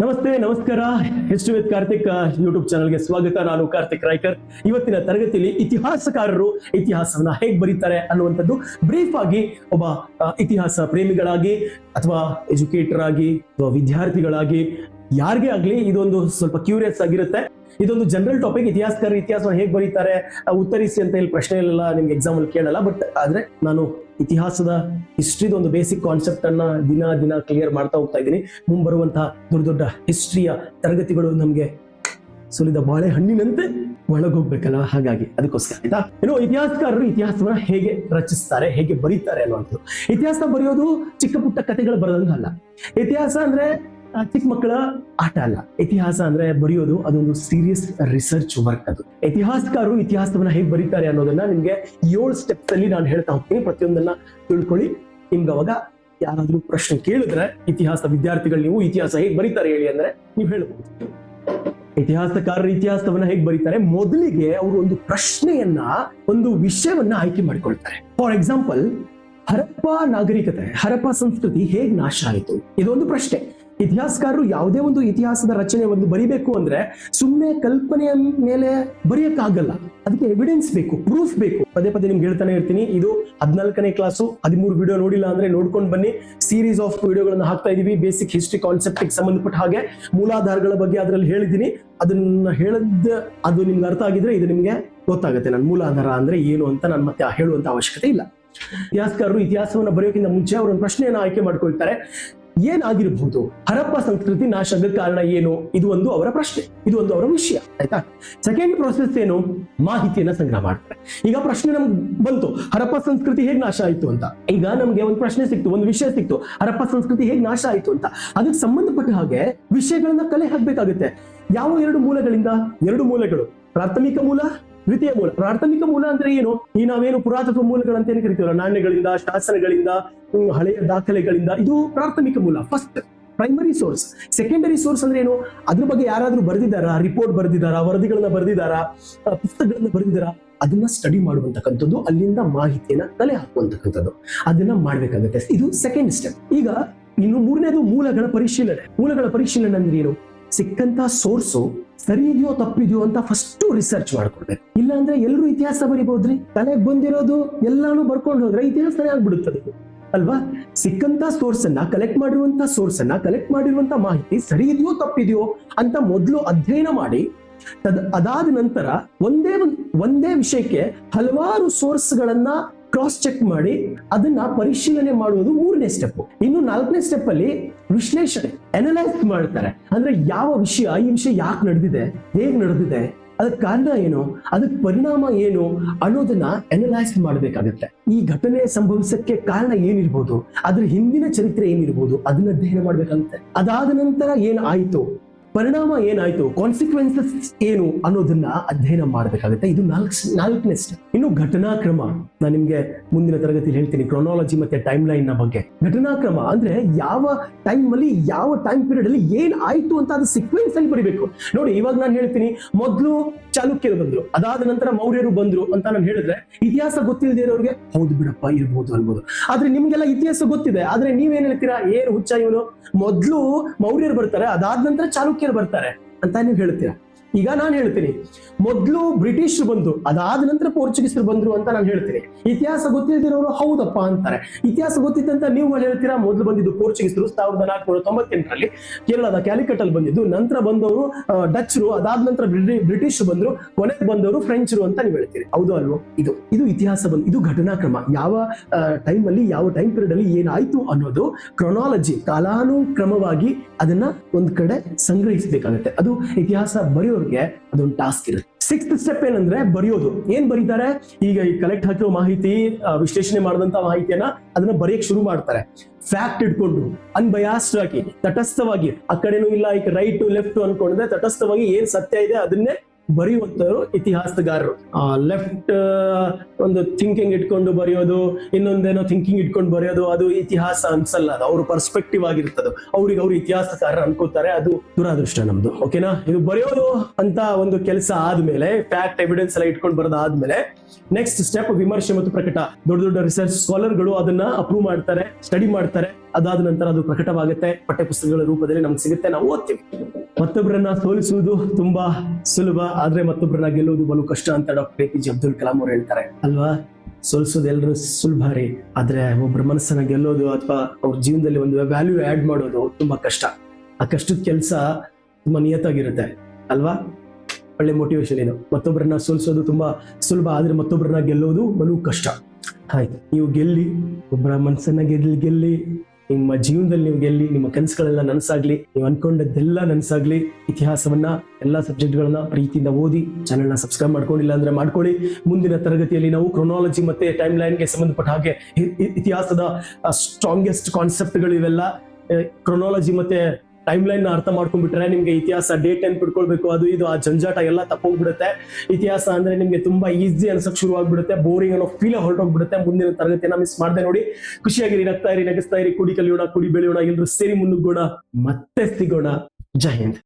ನಮಸ್ತೆ, ನಮಸ್ಕಾರ. History with Karthik YouTube ಚಾನಲ್ಗೆ ಸ್ವಾಗತ. ನಾನು ಕಾರ್ತಿಕ್ ರಾಯ್ಕರ್. ಇವತ್ತಿನ ತರಗತಿಯಲ್ಲಿ ಇತಿಹಾಸಕಾರರು ಇತಿಹಾಸವನ್ನ ಹೇಗೆ ಬರೀತಾರೆ ಅನ್ನುವಂಥದ್ದು ಬ್ರೀಫ್ ಆಗಿ ಒಬ್ಬ ಇತಿಹಾಸ ಪ್ರೇಮಿಗಳಾಗಿ ಅಥವಾ ಎಜುಕೇಟರ್ ಆಗಿ ಅಥವಾ ವಿದ್ಯಾರ್ಥಿಗಳಾಗಿ ಯಾರಿಗೇ ಆಗ್ಲಿ ಇದೊಂದು ಸ್ವಲ್ಪ ಕ್ಯೂರಿಯಸ್ ಆಗಿರುತ್ತೆ. ಇದೊಂದು ಜನರಲ್ ಟಾಪಿಕ್ ಇತಿಹಾಸಕಾರ ಇತಿಹಾಸವನ್ನು ಹೇಗೆ ಬರೀತಾರೆ ಉತ್ತರಿಸಿ ಅಂತ ಹೇಳಿ ಪ್ರಶ್ನೆಯಲ್ಲೆಲ್ಲ ನಿಮ್ಗೆ ಎಕ್ಸಾಮ್ ಅಲ್ಲಿ ಕೇಳಲ್ಲ. ಬಟ್ ಆದ್ರೆ ನಾನು ಇತಿಹಾಸದ ಹಿಸ್ಟ್ರಿದ ಒಂದು ಬೇಸಿಕ್ ಕಾನ್ಸೆಪ್ಟ್ ಅನ್ನ ದಿನ ದಿನ ಕ್ಲಿಯರ್ ಮಾಡ್ತಾ ಹೋಗ್ತಾ ಇದ್ದೀನಿ. ಮುಂಬರುವಂತಹ ದೊಡ್ಡ ದೊಡ್ಡ ಹಿಸ್ಟ್ರಿಯ ತರಗತಿಗಳು ನಮ್ಗೆ ಸುಲಿದ ಬಾಳೆಹಣ್ಣಿನಂತೆ ಒಳಗೋಗ್ಬೇಕಲ್ಲ ಹಾಗಾಗಿ ಅದಕ್ಕೋಸ್ಕರ, ಆಯ್ತಾ? ಏನೋ ಇತಿಹಾಸಕಾರರು ಇತಿಹಾಸವನ್ನ ಹೇಗೆ ರಚಿಸ್ತಾರೆ, ಹೇಗೆ ಬರೀತಾರೆ ಅನ್ನುವಂಥದ್ದು. ಇತಿಹಾಸ ಬರೆಯೋದು ಚಿಕ್ಕ ಪುಟ್ಟ ಕಥೆಗಳು ಬರೋದಂಗ ಅಲ್ಲ ಇತಿಹಾಸ ಅಂದ್ರೆ ಚಿಕ್ಕ ಮಕ್ಕಳ ಆಟ ಅಲ್ಲ. ಇತಿಹಾಸ ಅಂದ್ರೆ ಬರೆಯೋದು ಅದೊಂದು ಸೀರಿಯಸ್ ರಿಸರ್ಚ್ ವರ್ಕ್ ಅದು. ಇತಿಹಾಸಕಾರರು ಇತಿಹಾಸವನ್ನ ಹೇಗೆ ಬರೀತಾರೆ ಅನ್ನೋದನ್ನ ನಿಮ್ಗೆ ಏಳು ಸ್ಟೆಪ್ಸ್ ಅಲ್ಲಿ ನಾನು ಹೇಳ್ತಾ ಹೋಗ್ತೀನಿ. ಪ್ರತಿಯೊಂದನ್ನ ತಿಳ್ಕೊಳ್ಳಿ. ನಿಮ್ಗೆ ಅವಾಗ ಯಾರಾದ್ರೂ ಪ್ರಶ್ನೆ ಕೇಳಿದ್ರೆ ಇತಿಹಾಸ ವಿದ್ಯಾರ್ಥಿಗಳು ನೀವು ಇತಿಹಾಸ ಹೇಗೆ ಬರೀತಾರೆ ಹೇಳಿ ಅಂದ್ರೆ ನೀವು ಹೇಳ್ಬೋದು. ಇತಿಹಾಸಕಾರರು ಇತಿಹಾಸವನ್ನ ಹೇಗೆ ಬರೀತಾರೆ? ಮೊದಲಿಗೆ ಅವರು ಒಂದು ಪ್ರಶ್ನೆಯನ್ನ, ಒಂದು ವಿಷಯವನ್ನ ಆಯ್ಕೆ ಮಾಡಿಕೊಳ್ತಾರೆ. ಫಾರ್ ಎಕ್ಸಾಂಪಲ್ ಹರಪ್ಪ ನಾಗರಿಕತೆ, ಹರಪ್ಪ ಸಂಸ್ಕೃತಿ ಹೇಗ್ ನಾಶ ಆಯಿತು? ಇದೊಂದು ಪ್ರಶ್ನೆ. ಇತಿಹಾಸಕಾರರು ಯಾವುದೇ ಒಂದು ಇತಿಹಾಸದ ರಚನೆ ಒಂದು ಬರಿಬೇಕು ಅಂದ್ರೆ ಸುಮ್ಮನೆ ಕಲ್ಪನೆಯ ಮೇಲೆ ಬರೆಯಕ್ಕಾಗಲ್ಲ. ಅದಕ್ಕೆ ಎವಿಡೆನ್ಸ್ ಬೇಕು ಪ್ರೂಫ್ ಬೇಕು. ಪದೇ ಪದೇ ನಿಮ್ಗೆ ಹೇಳ್ತಾನೆ ಇರ್ತೀನಿ, ಇದು ಹದಿನಾಲ್ಕನೇ ಕ್ಲಾಸು ಹದಿಮೂರು ವಿಡಿಯೋ ನೋಡಿಲ್ಲ ಅಂದ್ರೆ ನೋಡ್ಕೊಂಡು ಬನ್ನಿ. ಸೀರೀಸ್ ಆಫ್ ವಿಡಿಯೋಗಳನ್ನು ಹಾಕ್ತಾ ಇದೀವಿ ಬೇಸಿಕ್ ಹಿಸ್ಟ್ರಿ ಕಾನ್ಸೆಪ್ಟ್ ಸಂಬಂಧಪಟ್ಟ ಹಾಗೆ ಮೂಲಾಧಾರಗಳ ಬಗ್ಗೆ ಅದರಲ್ಲಿ ಹೇಳಿದ್ದೀನಿ. ಅದನ್ನ ಹೇಳದ್ ಅದು ನಿಮ್ಗೆ ಅರ್ಥ ಆಗಿದ್ರೆ ಇದು ನಿಮ್ಗೆ ಗೊತ್ತಾಗುತ್ತೆ ನನ್ನ ಮೂಲಾಧಾರ ಅಂದ್ರೆ ಏನು ಅಂತ ನಾನು ಮತ್ತೆ ಹೇಳುವಂತ ಅವಶ್ಯಕತೆ ಇಲ್ಲ. ಇತಿಹಾಸಕಾರರು ಇತಿಹಾಸವನ್ನು ಬರೆಯೋಕ್ಕಿಂತ ಮುಂಚೆ ಅವರೊಂದು ಪ್ರಶ್ನೆಯನ್ನ ಆಯ್ಕೆ ಮಾಡ್ಕೊಳ್ತಾರೆ. ಏನಾಗಿರಬಹುದು ಹರಪ್ಪ ಸಂಸ್ಕೃತಿ ನಾಶದ ಕಾರಣ ಏನು? ಇದು ಒಂದು ಅವರ ಪ್ರಶ್ನೆ. ಇದು ಒಂದು ಅವರ ವಿಷಯ, ಆಯ್ತಾ? ಸೆಕೆಂಡ್ ಪ್ರೊಸೆಸ್ ಏನು? ಮಾಹಿತಿಯನ್ನ ಸಂಗ್ರಹ ಮಾಡ್ತಾರೆ. ಈಗ ಪ್ರಶ್ನೆ ನಮ್ಗೆ ಬಂತು, ಹರಪ್ಪ ಸಂಸ್ಕೃತಿ ಹೇಗೆ ನಾಶ ಆಯ್ತು ಅಂತ. ಈಗ ನಮ್ಗೆ ಒಂದು ಪ್ರಶ್ನೆ ಸಿಕ್ತು, ಒಂದು ವಿಷಯ ಸಿಕ್ತು, ಹರಪ್ಪ ಸಂಸ್ಕೃತಿ ಹೇಗೆ ನಾಶ ಆಯ್ತು ಅಂತ. ಅದಕ್ಕೆ ಸಂಬಂಧಪಟ್ಟ ಹಾಗೆ ವಿಷಯಗಳನ್ನ ಕಲೆ ಹಾಕ್ಬೇಕಾಗುತ್ತೆ. ಯಾವ ಎರಡು ಮೂಲಗಳಿಂದ? ಎರಡು ಮೂಲಗಳು. ಪ್ರಾಥಮಿಕ ಮೂಲ ದ್ವಿತೀಯ ಮೂಲ, ಪ್ರಾಥಮಿಕ ಮೂಲ ಅಂದ್ರೆ ಏನು? ಈ ನಾವೇನು ಪುರಾತತ್ವ ಮೂಲಗಳಂತ ಏನು ಕರಿತೀವಲ್ಲ? ನಾಣ್ಯಗಳಿಂದ, ಶಾಸನಗಳಿಂದ ಹಳೆಯ ದಾಖಲೆಗಳಿಂದ, ಇದು ಪ್ರಾಥಮಿಕ ಮೂಲ first primary source secondary source ಅಂದ್ರೆ ಏನು? ಅದ್ರ ಬಗ್ಗೆ ಯಾರಾದ್ರೂ ಬರೆದಿದ್ದಾರಾ? ರಿಪೋರ್ಟ್ ಬರೆದಿದ್ದಾರಾ? ವರದಿಗಳನ್ನ ಬರೆದಿದ್ದಾರಾ? ಪುಸ್ತಕಗಳನ್ನ ಬರೆದಿದ್ದಾರಾ? ಅದನ್ನ ಸ್ಟಡಿ ಮಾಡುವಂತಕ್ಕಂಥದ್ದು, ಅಲ್ಲಿಂದ ಮಾಹಿತಿಯನ್ನ ತಲೆ ಹಾಕುವಂತಕ್ಕಂಥದ್ದು. ಅದನ್ನ ಮಾಡ್ಬೇಕಾಗುತ್ತೆ. ಇದು ಸೆಕೆಂಡ್ ಸ್ಟೆಪ್ ಈಗ ಇನ್ನು ಮೂರನೇದು ಮೂಲಗಳ ಪರಿಶೀಲನೆ. ಮೂಲಗಳ ಪರಿಶೀಲನೆ ಅಂದ್ರೆ ಏನು? ಸಿಕ್ಕಂತ ಸೋರ್ಸು ಸರಿ ಇದೆಯೋ ತಪ್ಪಿದೆಯೋ ಅಂತ ಫಸ್ಟ್ ರಿಸರ್ಚ್ ಮಾಡ್ಕೊಳ್ಬೇಕು ಇಲ್ಲ ಅಂದ್ರೆ ಎಲ್ಲರೂ ಇತಿಹಾಸ ಬರಿಬಹುದ್ರಿ ತಲೆಗೆ ಬಂದಿರೋದು ಎಲ್ಲಾನು ಬರ್ಕೊಂಡು ಹೋದ್ರೆ ಇತಿಹಾಸನೇ ಆಗ್ಬಿಡುತ್ತದೆ. ಅಲ್ವಾ? ಸಿಕ್ಕಂತ ಸೋರ್ಸ್ ಅನ್ನ ಕಲೆಕ್ಟ್ ಮಾಡಿರುವಂತ ಸೋರ್ಸ್ ಅನ್ನ ಕಲೆಕ್ಟ್ ಮಾಡಿರುವಂತ ಮಾಹಿತಿ ಸರಿ ಇದೆಯೋ ತಪ್ಪಿದೆಯೋ ಅಂತ ಮೊದಲು ಅಧ್ಯಯನ ಮಾಡಿ, ತದ್ ಅದಾದ ನಂತರ ಒಂದೇ ಒಂದ್, ಒಂದೇ ವಿಷಯಕ್ಕೆ ಹಲವಾರು ಸೋರ್ಸ್ ಗಳನ್ನ ಕ್ರಾಸ್ ಚೆಕ್ ಮಾಡಿ ಅದನ್ನ ಪರಿಶೀಲನೆ ಮಾಡುವುದು ಮೂರನೇ ಸ್ಟೆಪ್ ಇನ್ನು ನಾಲ್ಕನೇ ಸ್ಟೆಪ್ ಅಲ್ಲಿ ವಿಶ್ಲೇಷಣೆ ಅನಲೈಸ್ ಮಾಡ್ತಾರೆ. ಅಂದ್ರೆ ಯಾವ ವಿಷಯ, ಈ ವಿಷಯ ಯಾಕೆ ನಡೆದಿದೆ, ಹೇಗ್ ನಡೆದಿದೆ, ಅದಕ್ಕೆ ಕಾರಣ ಏನು, ಅದಕ್ಕೆ ಪರಿಣಾಮ ಏನು ಅನ್ನೋದನ್ನ ಅನಲೈಸ್ ಮಾಡಬೇಕಾಗುತ್ತೆ. ಈ ಘಟನೆ ಸಂಭವಿಸಕ್ಕೆ ಕಾರಣ ಏನಿರ್ಬೋದು, ಅದ್ರ ಹಿಂದಿನ ಚರಿತ್ರೆ ಏನಿರ್ಬೋದು, ಅದನ್ನ ಅಧ್ಯಯನ ಮಾಡ್ಬೇಕಾಗುತ್ತೆ. ಅದಾದ ನಂತರ ಏನ್ ಆಯ್ತು ಪರಿಣಾಮ ಏನಾಯ್ತು? ಕಾನ್ಸಿಕ್ವೆನ್ಸಸ್ ಏನು ಅನ್ನೋದನ್ನ ಅಧ್ಯಯನ ಮಾಡಬೇಕಾಗುತ್ತೆ. ಇದು ನಾಲ್ಕು ನಾಲ್ಕನೇ ಸ್ಟೆಪ್ ಇನ್ನು ಘಟನಾಕ್ರಮ, ನಾನು ನಿಮ್ಗೆ ಮುಂದಿನ ತರಗತಿಯಲ್ಲಿ ಹೇಳ್ತೀನಿ ಕ್ರೊನಾಲಜಿ ಮತ್ತೆ ಟೈಮ್ ಲೈನ್ನ ಬಗ್ಗೆ. ಘಟನಾಕ್ರಮ ಅಂದ್ರೆ ಯಾವ ಟೈಮ್ ಅಲ್ಲಿ, ಯಾವ ಟೈಮ್ ಪೀರಿಯಡ್ ಅಲ್ಲಿ ಏನ್ ಆಯ್ತು ಅಂತ ಅದು ಸಿಕ್ವೆನ್ಸ್ ಅಲ್ಲಿ ಬರೀಬೇಕು. ನೋಡಿ, ಇವಾಗ ನಾನು ಹೇಳ್ತೀನಿ, ಮೊದಲು ಚಾಲುಕ್ಯರು ಬಂದ್ರು. ಅದಾದ ನಂತರ ಮೌರ್ಯರು ಬಂದ್ರು ಅಂತ ನಾನು ಹೇಳಿದ್ರೆ, ಇತಿಹಾಸ ಗೊತ್ತಿಲ್ಲದೆ ಇರೋರಿಗೆ ಹೌದು ಬಿಡಪ್ಪ, ಇರ್ಬೋದು ಅನ್ಬೋದು. ಆದ್ರೆ ನಿಮ್ಗೆಲ್ಲ ಇತಿಹಾಸ ಗೊತ್ತಿದೆ. ಆದ್ರೆ ನೀವೇನ್ ಹೇಳ್ತೀರಾ? ಏನು ಹುಚ್ಚ ಇವನು? ಮೊದ್ಲು ಮೌರ್ಯರು ಬರ್ತಾರೆ, ಅದಾದ ನಂತರ ಚಾಲುಕ್ಯರು ಬರ್ತಾರೆ ಅಂತ ನೀವು ಹೇಳ್ತೀರಾ? ಈಗ ನಾನು ಹೇಳ್ತೀನಿ, ಮೊದಲು ಬ್ರಿಟಿಷರು ಬಂದು ಅದಾದ ನಂತರ ಪೋರ್ಚುಗೀಸರು ಬಂದ್ರು ಅಂತ ನಾನು ಹೇಳ್ತೀನಿ. ಇತಿಹಾಸ ಗೊತ್ತಿಲ್ದಿರೋರು ಹೌದಪ್ಪ ಅಂತಾರೆ. ಇತಿಹಾಸ ಗೊತ್ತಿದ್ದಂತ ನೀವು ಹೇಳ್ತೀರಾ? ಮೊದಲು ಬಂದಿದ್ದು ಪೋರ್ಚುಗೀಸರು ಸಾವಿರದ ನಾಲ್ಕುನೂರ ತೊಂಬತ್ತೆಂಟರಲ್ಲಿ ಕೇರಳದ ಕ್ಯಾಲಿಕಟ್ ಅಲ್ಲಿ ಬಂದಿದ್ದು, ನಂತರ ಬಂದವರು ಡಚ್ರು, ಅದಾದ ನಂತರ ಬ್ರಿಟಿ- ಬ್ರಿಟಿಷ್ ಬಂದ್ರು, ಕೊನೆಗೆ ಬಂದವರು ಫ್ರೆಂಚರು ಅಂತ ನೀವು ಹೇಳ್ತೀರಿ. ಹೌದು ಅಲ್ವೋ? ಇದು ಇದು ಇತಿಹಾಸ ಬಂದು, ಇದು ಘಟನಾಕ್ರಮ. ಯಾವ ಟೈಮ್ ಅಲ್ಲಿ ಯಾವ ಟೈಮ್ ಪೀರಿಯಡ್ ಅಲ್ಲಿ ಏನಾಯ್ತು ಅನ್ನೋದು ಕ್ರೊನಾಲಜಿ ಕಾಲಾನುಕ್ರಮವಾಗಿ ಅದನ್ನ ಒಂದ್ ಕಡೆ ಸಂಗ್ರಹಿಸಬೇಕಾಗುತ್ತೆ. ಅದು ಇತಿಹಾಸ ಬರೆಯೋರ್ಗೆ ಅದೊಂದು ಟಾಸ್ಕ್ ಇರುತ್ತೆ. ಸಿಕ್ಸ್ತ್ ಸ್ಟೆಪ್ ಏನಂದ್ರೆ ಬರೆಯೋದು. ಏನ್ ಬರೀತಾರೆ? ಈಗ ಈ ಕಲೆಕ್ಟ್ ಹಾಕಿರೋ ಮಾಹಿತಿ ವಿಶ್ಲೇಷಣೆ ಮಾಡಿದಂತ ಮಾಹಿತಿಯನ್ನ ಅದನ್ನ ಬರೆಯಕ್ ಶುರು ಮಾಡ್ತಾರೆ. ಫ್ಯಾಕ್ಟ್ ಇಟ್ಕೊಂಡು ಅನ್ಬಯಾಸ್ಡ್ ಆಗಿ, ತಟಸ್ಥವಾಗಿ, ಆ ಕಡೆನೂ ಇಲ್ಲ, ಈಗ ರೈಟ್ ಲೆಫ್ಟ್ ಅನ್ಕೊಂಡ್ರೆ ತಟಸ್ಥವಾಗಿ ಏನ್ ಸತ್ಯ ಇದೆ ಅದನ್ನೇ ಬರೆಯುವಂತವರು ಇತಿಹಾಸಗಾರರು. ಲೆಫ್ಟ್ ಒಂದು ಥಿಂಕಿಂಗ್ ಇಟ್ಕೊಂಡು ಬರೆಯೋದು, ಇನ್ನೊಂದೇನೋ ಥಿಂಕಿಂಗ್ ಇಟ್ಕೊಂಡು ಬರೆಯೋದು, ಅದು ಇತಿಹಾಸ ಅನ್ಸಲ್ಲ, ಅದು ಅವ್ರ ಪರ್ಸ್ಪೆಕ್ಟಿವ್ ಆಗಿರ್ತದೆ. ಅವ್ರಿಗೆ ಅವ್ರು ಇತಿಹಾಸಕಾರ ಅನ್ಕೋತಾರೆ, ಅದು ದುರಾದೃಷ್ಟ ನಮ್ದು. ಓಕೆನಾ ಇದು ಬರೆಯೋದು ಅಂತ ಒಂದು ಕೆಲಸ ಆದ್ಮೇಲೆ ಫ್ಯಾಕ್ಟ್ ಎವಿಡೆನ್ಸ್ ಎಲ್ಲ ಇಟ್ಕೊಂಡು ಬರೋದಾದ್ಮೇಲೆ ನೆಕ್ಸ್ಟ್ ಸ್ಟೆಪ್ ವಿಮರ್ಶೆ ಮತ್ತು ಪ್ರಕಟ. ದೊಡ್ಡ ದೊಡ್ಡ ರಿಸರ್ಚ್ ಸ್ಕಾಲರ್ಗಳು ಅದನ್ನ ಅಪ್ರೂವ್ ಮಾಡ್ತಾರೆ ಸ್ಟಡಿ ಮಾಡ್ತಾರೆ. ಅದಾದ ನಂತರ ಅದು ಪ್ರಕಟವಾಗುತ್ತೆ. ಪಠ್ಯಪುಸ್ತಕಗಳ ರೂಪದಲ್ಲಿ ನಮ್ಗೆ ಸಿಗುತ್ತೆ. ನಾವು ಓದ್ತೀವಿ. ಮತ್ತೊಬ್ಬರನ್ನ ಸೋಲಿಸುವುದು ತುಂಬಾ ಸುಲಭ. ಆದ್ರೆ ಮತ್ತೊಬ್ಬರನ್ನ ಗೆಲ್ಲುವುದು ಬಲು ಕಷ್ಟ ಅಂತ doctor A P J Abdul Kalam ಅವ್ರು ಹೇಳ್ತಾರೆ. ಅಲ್ವಾ? ಸೋಲಿಸೋದು ಎಲ್ಲರೂ ಸುಲಭ ರೀ. ಆದ್ರೆ ಒಬ್ಬರ ಮನಸ್ಸನ್ನ ಗೆಲ್ಲೋದು ಅಥವಾ ಅವ್ರ ಜೀವನದಲ್ಲಿ ಒಂದು ವ್ಯಾಲ್ಯೂ ಆಡ್ ಮಾಡೋದು ತುಂಬಾ ಕಷ್ಟ. ಆ ಕಷ್ಟದ ಕೆಲಸ ತುಂಬಾ ನಿಯತ್ತಾಗಿರುತ್ತೆ. ಅಲ್ವಾ? ಒಳ್ಳೆ ಮೋಟಿವೇಶನ್ ಇದು. ಮತ್ತೊಬ್ಬರನ್ನ ಸೋಲಿಸೋದು ತುಂಬಾ ಸುಲಭ. ಆದ್ರೆ ಮತ್ತೊಬ್ಬರನ್ನ ಗೆಲ್ಲೋದು ಬಲು ಕಷ್ಟ. ಆಯ್ತು. ನೀವು ಗೆಲ್ಲಿ, ಒಬ್ಬರ ಮನಸ್ಸನ್ನ ಗೆಲ್ಲಿ ಗೆಲ್ಲಿ ನಿಮ್ಮ ಜೀವನದಲ್ಲಿ ನೀವು ಗೆಲ್ಲಿ ನಿಮ್ಮ ಕನಸುಗಳೆಲ್ಲ ನನಸಾಗ್ಲಿ, ನೀವು ಅನ್ಕೊಂಡದ್ದೆಲ್ಲ ನನಸಾಗ್ಲಿ, ಇತಿಹಾಸವನ್ನ, ಎಲ್ಲಾ ಸಬ್ಜೆಕ್ಟ್ಗಳನ್ನ ಪ್ರೀತಿಯಿಂದ ಓದಿ ಚಾನೆಲ್ನ ಸಬ್ಸ್ಕ್ರೈಬ್ ಮಾಡ್ಕೊಂಡಿಲ್ಲ ಅಂದ್ರೆ ಮಾಡ್ಕೊಳ್ಳಿ. ಮುಂದಿನ ತರಗತಿಯಲ್ಲಿ ನಾವು ಕ್ರೊನಾಲಜಿ ಮತ್ತೆ ಟೈಮ್ ಲೈನ್ಗೆ ಸಂಬಂಧಪಟ್ಟ ಹಾಗೆ ಇತಿಹಾಸದ ಸ್ಟ್ರಾಂಗೆಸ್ಟ್ ಕಾನ್ಸೆಪ್ಟ್ಗಳು ಇವೆಲ್ಲ ಕ್ರೊನಾಲಜಿ ಮತ್ತೆ ಟೈಮ್ ಲೈನ್ ಅರ್ಥ ಮಾಡ್ಕೊಂಡ್ಬಿಟ್ರೆ ನಿಮ್ಗೆ ಇತಿಹಾಸ ಡೇಟ್ ಏನ್ ಅದು ಇದು, ಆ ಜಂಜಾಟ ಎಲ್ಲ ತಪ್ಪೋಗ್ಬಿಡುತ್ತೆ. ಇತಿಹಾಸ ಅಂದ್ರೆ ನಿಮ್ಗೆ ತುಂಬಾ ಈಸಿ ಅನ್ಸಕ್ ಶುರು ಆಗ್ಬಿಡುತ್ತೆ ಬೋರಿಂಗ್ ಅನ್ನೋ ಫೀಲ್ ಹೊರಟೋಗ್ಬಿಡುತ್ತೆ. ಮುಂದಿನ ತರಗತಿಯನ್ನ ಮಿಸ್ ಮಾಡದೆ ನೋಡಿ. ಖುಷಿಯಾಗಿರಿ ನಗ್ತಾ ಇರಿ, ನಗಿಸ್ತಾ ಇರಿ ಕುಡಿ ಕಲಿಯೋಣ ಕುಡಿ ಬೆಳೆಯೋಣ ಎಲ್ಲರೂ ಸೇರಿ ಮುನ್ನುಗ್ಗೋಣ, ಮತ್ತೆ ಸಿಗೋಣ. ಜೈ ಹಿಂದ್.